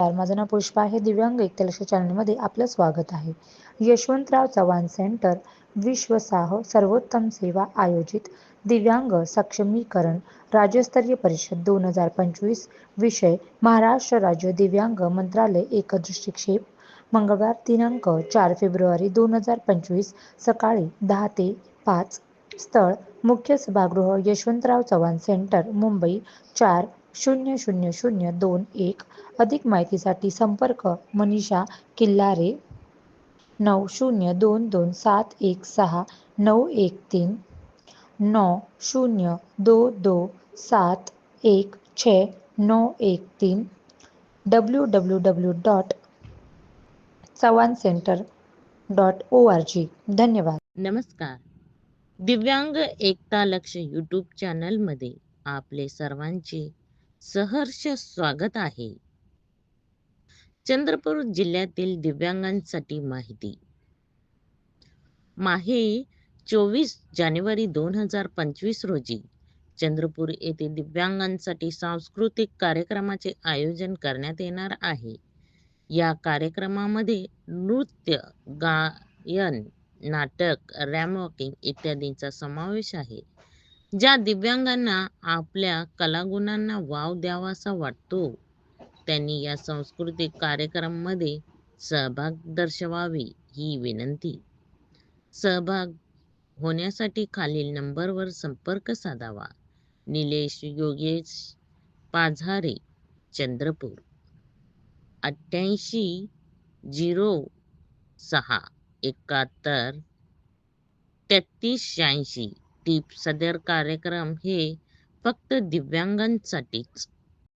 नमस्कार माझं नाव पुष्पा आहे. दिव्यांग एकतेलक्ष चॅनलमध्ये आपलं स्वागत आहे. यशवंतराव चव्हाण सेंटर विश्वसाह सर्वोत्तम सेवा आयोजित दिव्यांग सक्षमीकरण राज्यस्तरीय परिषद दोन हजार पंचवीस विषय महाराष्ट्र राज्य दिव्यांग मंत्रालय एकदृष्टिक्षेप मंगळवार दिनांक चार फेब्रुवारी दोन हजार पंचवीस सकाळी दहा ते पाच स्थळ मुख्य सभागृह यशवंतराव चव्हाण सेंटर मुंबई चार शून्य शून्य शून्य दोन एक अधिक माहितीसाठी संपर्क मनीषा किल्लारे नऊ शून्य दोन दोन सात एक सहा नऊ एक तीन नौ शून्य दो दो सात एक छः नौ एक तीन W W W dot Chavan centre dot O R G. धन्यवाद. नमस्कार. दिव्यांग एकता लक्ष यूट्यूब चॅनलमध्ये आपले सर्वांचे सहर्ष स्वागत आहे. चंद्रपूर जिल्ह्यातील दिव्यांगांसाठी माहिती. माहे चोवीस जानेवारी दोन हजार पंचवीस रोजी चंद्रपूर येथे दिव्यांगांसाठी सांस्कृतिक कार्यक्रमाचे आयोजन करण्यात येणार आहे. या कार्यक्रमामध्ये नृत्य गायन नाटक रॅम वॉकिंग इत्यादींचा समावेश आहे. ज्या दिव्यांगांना आपल्या कलागुणांना वाव द्यावासा वाटतो त्यांनी या सांस्कृतिक कार्यक्रमामध्ये सहभाग दर्शवावी ही विनंती. सहभाग होण्यासाठी खालील नंबरवर संपर्क साधावा. निलेश योगेश पाझारे चंद्रपूर. अठ्ठ्याऐंशी झिरो सहा एकाहत्तर तेहतीस शहाऐंशी. टीप सदर कार्यक्रम हे फक्त दिव्यांगांसाठीच.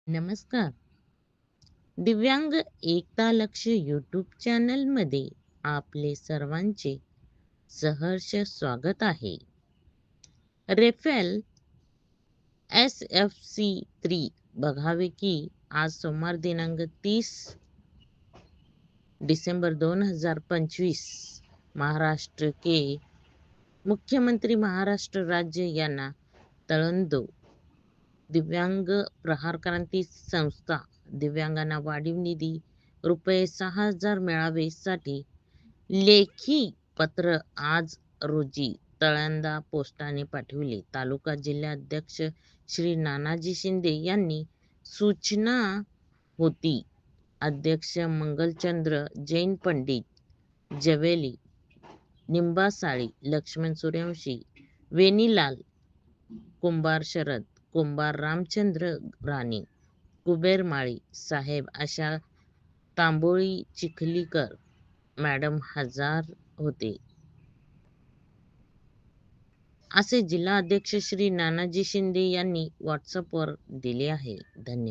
नमस्कार. दिव्यांग एकता लक्ष यूट्यूब चॅनलमध्ये आपले सर्वांचे सहर्ष स्वागत आहे. Rafale S F C three बघावे की आज सोमवार दिनांक तीस डिसेंबर दोन हजार पंचवीस महाराष्ट्र के मुख्यमंत्री महाराष्ट्र राज्य यांना तळंदो दिव्यांग प्रहार क्रांती संस्था दिव्यांगांना वाढीव निधी रुपये सहा हजार मिळावेसाठी लेखी पत्र आज रोजी तळंदा पोस्टाने पाठविले. तालुका जिल्हाध्यक्ष श्री नानाजी शिंदे यांनी सूचना होती. अध्यक्ष मंगलचंद्र जैन पंडित जवेली निंबासाळी लक्ष्मण सूर्यवंशी वेणीलाल कुंभार शरद कुंभार रामचंद्र राणे कुबेर माळी साहेब अशा तांबोळी चिखलीकर मॅडम हजार होते. असे जिल्हा अध्यक्ष श्री नानाजी शिंदे यांनी व्हॉट्सअपवर दिले आहे. धन्यवाद.